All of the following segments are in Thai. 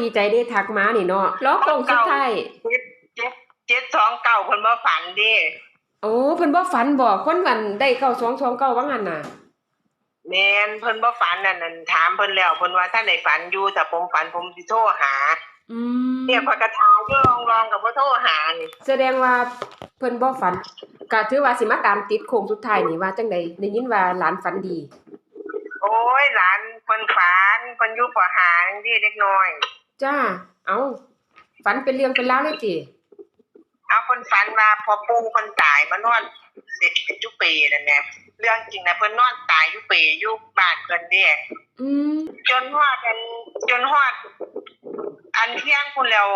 ดีใจได้ทักมานี่เนาะล้อโคงสุดท้ายเจ็ดเจ็ดเจ็ดสองเก่าเพิ่นบ่ฝันเดิโอ้เพิ่นบ่ฝันบอกคนวันได้เก้าสองสองเก้าว่างั้นน่ะแม่นเพิ่นบ่ฝันนั่นนั่นถามเพิ่นแล้วเพิ่นว่าท่านได้ฝันอยู่ถ้าผมฝันผมสิโทรหา อืมเนี่ยพอยกระทาอยู่ลองๆกับบ่โทรหานี่แสดงว่าเพิ่นบ่ฝันก็ถือว่าสิมาตามติดโค้งสุดท้ายนี่ว่าจังไดได้ยินว่าหลานฝันดี โอ้ยหลานเพิ่นฝันเพิ่นอยู่ปหาจังซี่เล็กน้อย จ้า เอาฝันเป็นเรื่องเป็นราวเลยติเอาเพิ่นฝันว่าพอปู่เพิ่นตายมานอนเด็กเป็นจุเปนั่นแหละเรื่องจริงนะเพิ่นนอนตายอยู่เปอยู่บ้านเพิ่นเด้อืมจนฮอดอันจนฮอด อันเที่ยงพุ่นแล้ว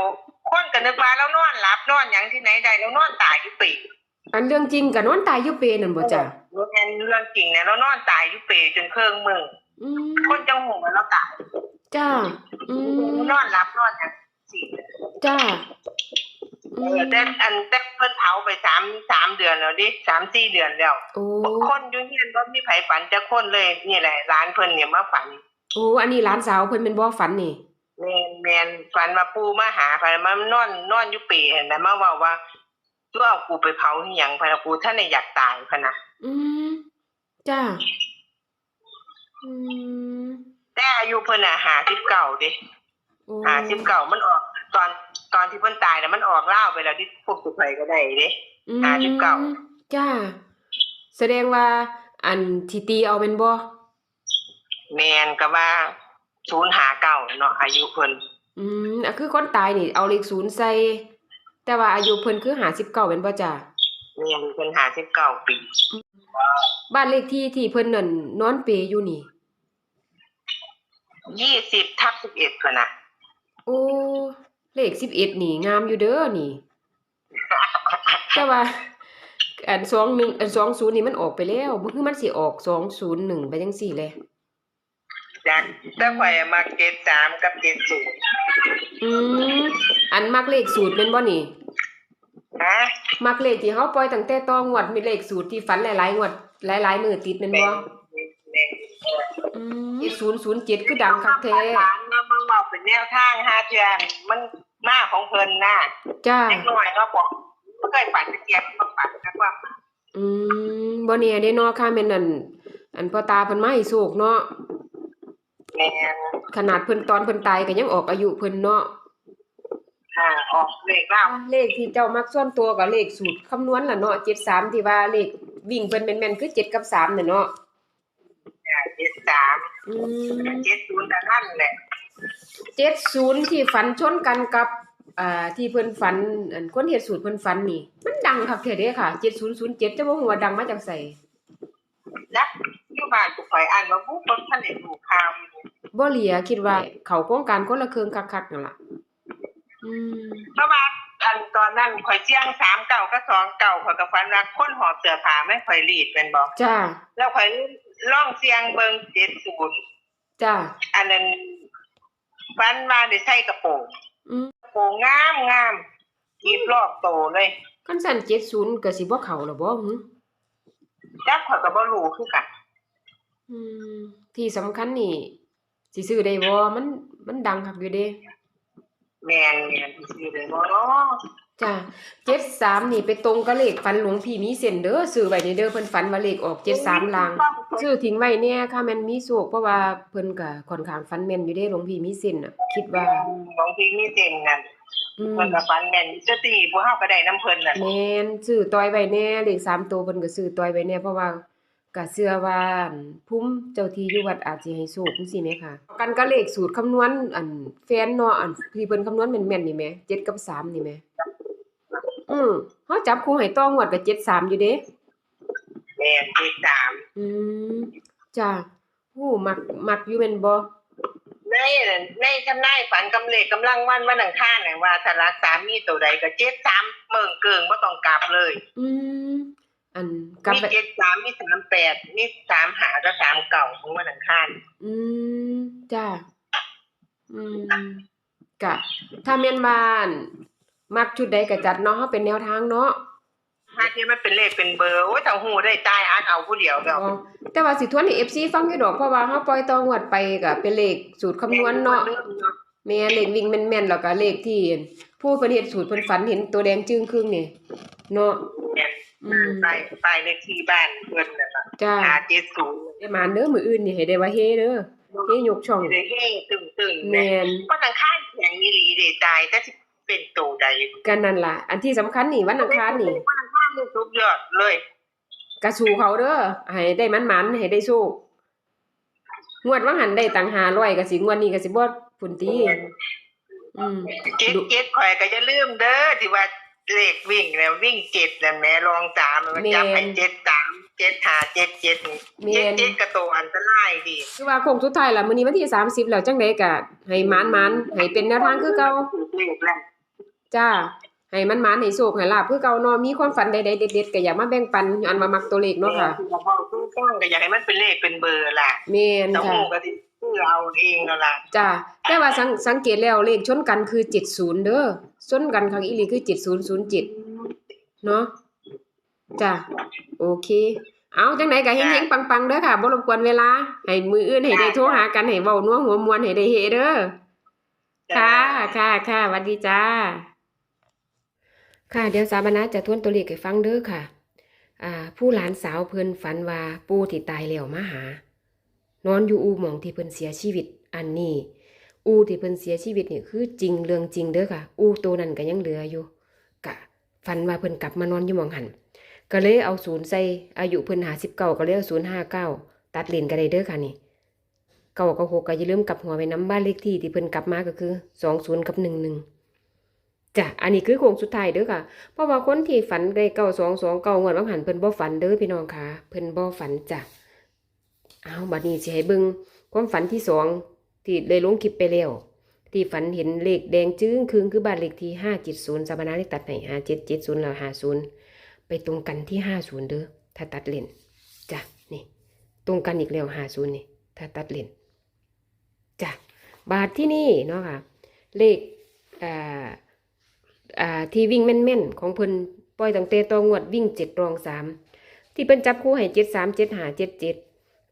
คนก็นึกว่าเรานอนหลับนอนหยังที่ไหนได้แล้วนอนตายอยู่เปอันเรื่องจริงก็นอนตายอยู่เปนั่นบ่จ้ะรู้แม่นเรื่องจริงนะเรานอนตายอยู่เปจนเครื่องมืออืม คนจังหูว่าเราตาย จ้า อืมนอนหลับนอนหยังสิจ้าเออือมแต่อันแต่เพิ่นเผาไปสามสามเดือนแล้วดิสามสี่เดือนแล้วโอ้คนอยู่เฮียนบ่มีไผฝันจะคนเลย นี่แหละร้านเพิ่นเนี่ยมาฝันโอ้อันนี้หลานสาวเพิ่นเป็นบ่ฝันนี่แม่นแม่นฝันว่าปู่มาหาฝันมานอนนอนอยู่ปีเห็นไหมมาเว้าว่าตัวเอากูไปเผาที่หยังพะนะกูท่านน่ะอยากตายพะนะอืมจ้าอืม แต่อายุเพิ่นน่ะ59เด้โอ้59มันออก ตอนตอนที่เพิ่นตายน่ะมันออกลาวไปแล้วที่พวกสุไผก็ได้เด้อืมห้าสิบเก้าจ้า แสดงว่า อันที่ตีเอาเป็นบ่แม่นก็ว่า059เนาะอายุเพิ่นอืมอะคือคนตายนี่เอาเลขศูนย์ใส่แต่ว่าอายุเพิ่นคือ59เป็นบ่จ้าแม่นเพิ่น59ปี บ้านเลขที่ที่เพิ่นนั่นนอนเปรอยู่นี่ 20ทับ11พะนะโอ้เลข11นี่งามอยู่เด้อนี่ แต่ว่า อัน21อัน20นี่มันออกไปแล้วบ่คือมันสิออก201ไปจังซี่แหละจักแต่ข่อยมัก73กับ70อืมอันมักเลขสูตรเป็นบ่นี่ฮะมักเลขที่เฮาปล่อยตั้งแต่ตองวดมีเลขสูตรที่ฝันหลายๆงวดหลายๆมื้อติดแม่นบ่แม่น อืม007คือดังคักแท้ร้านมาเบิ่งเว้าเป็นแนวทางหาเทื่อมันมาของเพิ่นน่ะจ้า เล็กน้อยเนาะบอกบ่เคยฝันจักเที่ยบ่ฝันจักว่าอืมบ่แน่เด้เนาะค่ะแม่นอั่นอันพ่อตาเพิ่นมาให้โชคเนาะแม่นขนาดเพิ่นตอนเพิ่นตายก็ยังออกอายุเพิ่นเนาะอ่าออกเลขแล้วเลขที่เจ้ามักส่วนตัวก็เลขสูตรคำนวณล่ะเนาะ73ที่ว่าเลขวิ่งเพิ่นแม่นๆคือ7กับ3น่ะเนาะอ่า73อืม70แต่นั่นแหละ70ที่ฝันชนกันกับอ่าที่เพิ่นฝันอันคนเฮ็ดสูตรเพิ่นฝันนี่ มันดังคักแท้เด้ค่ะ7007จะบ่ฮู้ว่าดังมาจากไสนะอยู่บ้านกูข่อยอ่านว่าผู้คนท่านได้ดูข่าวอยู่บ่เหลียคิดว่าเข้าโครงการคนละเครื่องคักๆนั่นล่ะ อืมเพราะว่า อันตอนนั้นข่อยเสี่ยง3เก่ากับ2เก่าข่อยก็ฝันว่าคนหอบเสื้อผ้าไม่ข่อยรีดเป็นบ่จ้าแล้วข่อยลองเสี่ยงเบิ่ง70จ้าอันนั้นฝันว่าได้ใส่กระโปรงอืมกระโปรงงามงามกีบรอบโตเลยคันสั่นเจ็ดศูนย์ก็สิบ่เข้าหรอบ่หึจักข่อยก็บ่รู้คือกันอืมที่สำคัญนี่สิซื้อได้บ่มันมันดังคักอยู่เด้ แม่นแม่นสิเลยบ่เนาะจ้า73นี่ไปตรงกับเลขฝันหลวงพี่มีเส้นเด้อซื้อไว้ในเด้อเพิ่นฝันว่าเลขออก73ลางซื้อทิ้งไว้แน่ค่ะแม่นมีโชคเพราะว่าเพิ่นก็ค่อนข้างฝันแม่นอยู่เด้หลวงพี่มีเส้นน่ะ คิดว่าบางทีมีเต็มนั่นอืมเพิ่นก็ฝันแม่นจะตีพวกเฮาก็ได้น้ำเพิ่นน่ะแม่นซื้อต่อยไว้แน่เลขสามตัวเพิ่นก็ซื้อต่อยไว้แน่เพราะว่า ก็เชื่อว่าอั่นภูมิเจ้าที่อยู่วัดอาจสิให้โชคจังซี่แหมค่ะ กันก็เลขสูตรคำนวณอันแฟนเนาะอันที่เพิ่นคำนวณแม่นๆนี่แหม7กับ3นี่แหมอืมเฮาจับคู่ให้ต่องวดก็73อยู่เด้แม่นที่สามอืมจ้าโอ้มักมักอยู่แม่นบ่ในนั่นในทำนายฝันกำเลขกำลังวันวันอังคารน่ะว่าถ้ารักสามีตัวใดก็73เมืองเกิงบ่ต้องกลับเลย อืม อันกลับมีไป73มี38มี35กับ39ของวันอังคารอืมจ้าอืมกะถ้าแม่นบ้านมักชุดใดก็จัดเนาะเฮาเป็นแนวทางเนาะถ้าที่มันเป็นเลขเป็นเบอร์โอ้ยถ้าฮู้ได้จ่ายอ่านเอาผู้เดียวแล้วอ๋อแต่ว่าสิทวนให้ FC ฟังอยู่ดอกเพราะว่าเฮาปล่อยต่องวดไปก็เป็นเลขสูตรคำนวณเนาะแม่นเลขวิ่งแม่นๆแล้วก็เลขที่ผู้เพิ่นเฮ็ดสูตรเพิ่นฝันเห็นตัวแดงจึ้งครึ่งนี่เนาะเนี่ยอืม ไปไปเลขที่บ้านเพิ่นน่ะค่ะจ้าหาเจ็ดศูนย์ได้มาเด้อมื้ออื่นนี่ให้ได้ว่าเฮเด้อเฮยกช่องเลยเฮ้ตึงตึงๆแม่เนี่ยนก็ทางข้างแข็งอีหลีเดตายแต่สิเป็นโตใดกันนั่นล่ะ อันที่สำคัญนี่วันอังคารนี่วันอังคารนี่สุดยอดเลยกระสู่เขาเด้อให้ได้มันๆให้ได้โชคงวดว่าหันได้ตังค์500ก็สิงวดนี้ก็สิบ่พุ่นติอืมเจ็ดเจ็ดข่อยก็จะลืมเด้อที่ว่า เลขวิ่งแล้ววิ่งเจ็ดแล้วแม่ลองตามมันจับไปเจ็ดสามเจ็ดห้าเจ็ดเจ็ดนี่แม่เจ็ดนเจ็ดกระโตอันตรายดีคือว่าโค้งสุดท้ายล่ะมื้อนี้วันที่30แล้วจังได๋ก็ให้มันๆให้เป็นแนวทางคือเก่าเลขแล้วจ้าให้มันมันให้โชคให้ลาบคือเก่าเนาะมีความฝันใดๆเด็ดๆก็อยากมาแบ่งปันอันว่ามักตัวเลขเนาะค่ะที่เราเว้าตู้จ้างก็อยากให้มันเป็นเลขเป็นเบอร์ล่ะแม่นแต่ค่ะหูก็สิซื้อเอาเองแล้วล่ะจ้าแต่ว่าสังสังเกตแล้วเลขชนกันคือ70เด้อ ชนกันครั้งอีหลีคือ7007เนาะจ้าโอเค เอาจังไดก็เฮงๆปังๆเด้อค่ะบ่รบกวนเวลาให้มืออื่นให้ได้โทรหากันให้เว้านัวหัวมวนให้ได้เฮเด้อค่ะค่ะค่ะสวัสดีจ้า ค่ะเดี๋ยวสาบานะจะทวนตัวเลขให้ฟังเด้อค่ะ อ่า ผู้หลานสาวเพิ่นฝันว่าปู่ที่ตายแล้วมาหา นอนอยู่อูหมองที่เพิ่นเสียชีวิตอันนี้ อูที่เพิ่นเสียชีวิตนี่คือจริงเรื่องจริงเด้อค่ะ อูตัวนั้นก็ยังเหลืออยู่กะฝันว่าเพิ่นกลับมานอนอยู่มองหันก็เลยเอาศูนย์ใส่อายุเพิ่นหาสิบเก้าก็เลยเอาศูนย์ห้าเก้าตัดเลนก็ได้เด้อค่ะนี่เก้ากับหกก็อย่าลืมกลับหัวไปน้ำบ้านเลขที่ที่เพิ่นกลับมาก็คือสองศูนย์กับหนึ่งหนึ่งจ้ะอันนี้คือโค้งสุดท้ายเด้อค่ะ เพราะว่าคนที่ฝันได้เก้าสองสองเก้างวดบางหันเพิ่นบ่ฝันเด้อพี่น้องค่ะ เพิ่นบ่ฝันจ้ะเอาบัดนี้สิให้เบิ่งความฝันที่สอง ที่ได้ลงคลิปไปแล้ว ที่ฝันเห็นเลขแดงจึ้งคืงคือบ้านเลขที่ห้าจ็ดศูนย์สาบนาเลขตัดให้ห้าเจ็ดเจ็ดศูนย์แล้วห้าศูนย์ไปตรงกันที่ห้าศูนย์เด้อถ้าตัดเลนจ้ะนี่ ตรงกันอีกแล้วห้าศูนย์นี่ถ้าตัดเลนจ้ะบาทที่นี่เนาะค่ะ เลขอ่าอ่าที่วิ่งแม่นๆของเพิ่นปล่อยตั้งแต่ตองวดวิ่งเจ็ดรองสามที่เพิ่นจับคู่ให้เจ็ดสามเจ็ดหาเจ็ดเจ็ด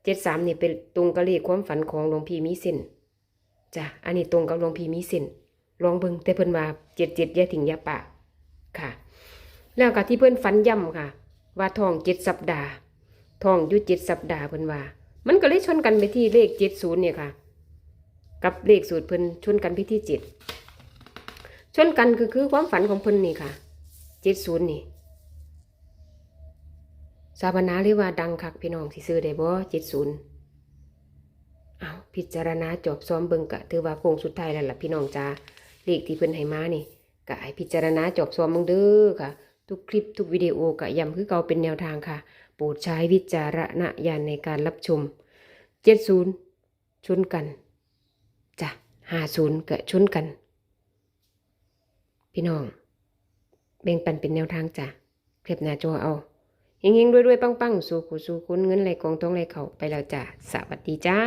เจ็ดสามนี่เป็นตรงกับเลขความฝันของหลวงพี่มีเส้น จ้ะอันนี้ตรงกับหลวงพี่มีส้นลองเบิ่งแต่เพิ่นว่าเจ็ดเจ็ดอย่าถิงอย่าปะค่ะ แล้วก็ที่เพิ่นฝันย่ำค่ะ ว่าทองเจ็ดสัปดาห์ทองอยู่เจ็ดสัปดาห์เพิ่นว่า มันก็เลยชนกันไปที่เลขเจ็ดศูนย์เนี่ยค่ะ กับเลขสูตรเพิ่นชนกันพิธีเจ็ดชนกันคือคือความฝันของเพิ่นนี่ค่ะเจ็ดศูนย์นี่สาบนาเรียกว่าดังคักพี่น้องสิซื้อได้บ่เจ็ดศูนย์ พิจารณาจบซ้อมเบิ่งกะถือว่าโค้งสุดท้ายแล้วล่ะพี่น้องจ้าเลขที่เพิ่นให้มานี่กะให้พิจารณาจบซ้อมเบิ่งเด้อค่ะ ทุกคลิปทุกวิดีโอกะย้ำคือเก่าเป็นแนวทางค่ะ โปรดใช้วิจารณญาณในการรับชมเจ็ดศูนย์ชนกันจ้ะห้าศูนย์กิดชนกัน พี่น้องแบ่งปันเป็นแนวทางจ้ะเก็บหน้าจอเอาเฮงๆรวยๆปังๆ สู่ขู่สู่คุณเงินไหลกองทองไหลเขาไปแล้วจ้ะ สวัสดีจ้า